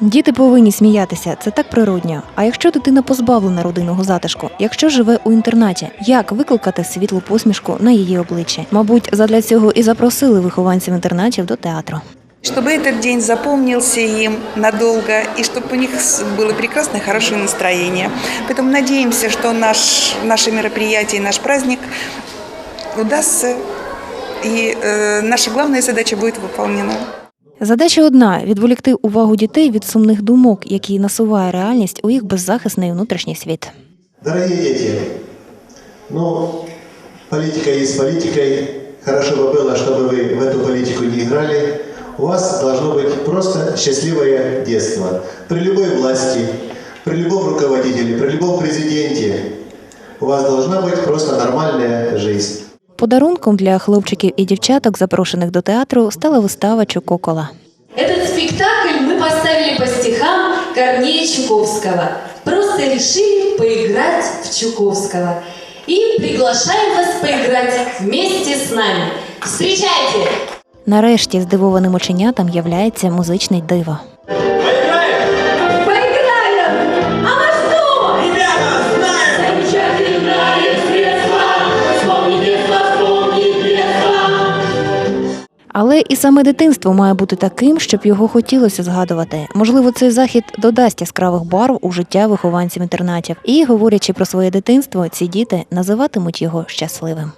Діти повинні сміятися, це так природньо. А якщо дитина позбавлена родинного затишку, якщо живе у інтернаті, як викликати світлу посмішку на її обличчі? Мабуть, задля цього і запросили вихованців інтернатів до театру. Чтобы этот день запомнился им надолго и чтобы у них с- было прекрасное, хорошее настроение. Поэтому надеемся, что наш, наше мероприятие, наш праздник удастся, и э, наша главная задача будет выполнена. Задача одна відволікти увагу дітей від сумних думок, які насуває реальність у їх беззахисний внутрішній світ. Дорогие дети, ну, политика есть политикой. Хорошо бы было, чтобы вы в эту политику не играли. У вас должно быть просто счастливое детство. При любой власти, при любом руководителе, при любом президенте у вас должна быть просто нормальная жизнь. Подарунком для хлопчиків і дівчаток, запрошених до театру, стала вистава Чукокола. Этот спектакль мы поставили по стихам Корнея Чуковского. Просто решили поиграть в Чуковского. И приглашаем вас поиграть вместе с нами. Встречайте! Нарешті здивованим оченятам являється музичне диво. Але і саме дитинство має бути таким, щоб його хотілося згадувати. Можливо, цей захід додасть яскравих барв у життя вихованців інтернатів. І, говорячи про своє дитинство, ці діти називатимуть його щасливим.